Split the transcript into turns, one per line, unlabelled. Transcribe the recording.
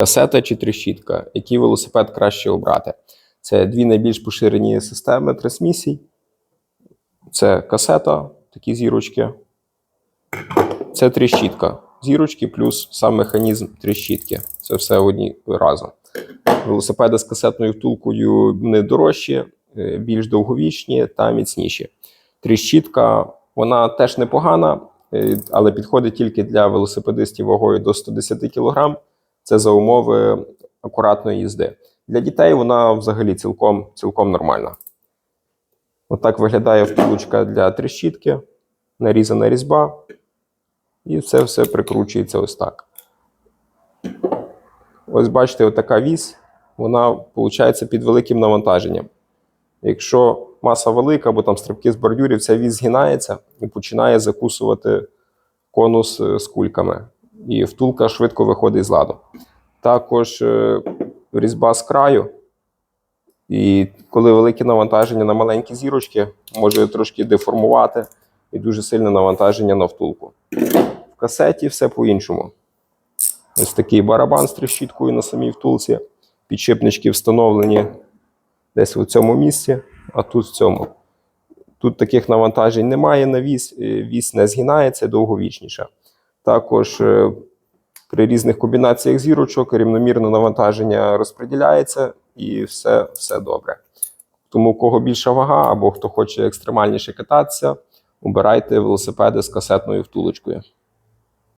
Касета чи трещітка, який велосипед краще обрати. Це дві найбільш поширені системи трансмісій. Це касета, такі зірочки. Це трещітка. Зірочки плюс сам механізм трещітки. Це все одні разом. Велосипеди з касетною втулкою не дорожчі, е, більш довговічні та міцніші. Тріщітка, вона теж непогана, е, але підходить тільки для велосипедистів вагою до 110 кг. Це за умови акуратної їзди. Для дітей вона взагалі цілком, цілком нормальна. Отак виглядає втулочка для тріщітки, нарізана різьба. І це все прикручується ось так. Ось бачите, отака вісь, вона виходить під великим навантаженням. Якщо маса велика, або там стрибки з бордюрів, ця вісь згинається і починає закусувати конус е, з кульками. І втулка швидко виходить з ладу. Також е, різьба з краю. І коли велике навантаження на маленькі зірочки, може трошки деформувати і дуже сильне навантаження на втулку. В касеті все по-іншому. Ось такий барабан з трещіткою на самій втулці. Підшипнички встановлені десь у цьому місці, а тут в цьому. Тут таких навантажень немає на вісь, е, вісь не згинається довговічніша. Також е, при різних комбінаціях зірочок рівномірно навантаження розподіляється і все, все добре. Тому, у кого більша вага або хто хоче екстремальніше кататися, обирайте велосипеди з касетною втулочкою.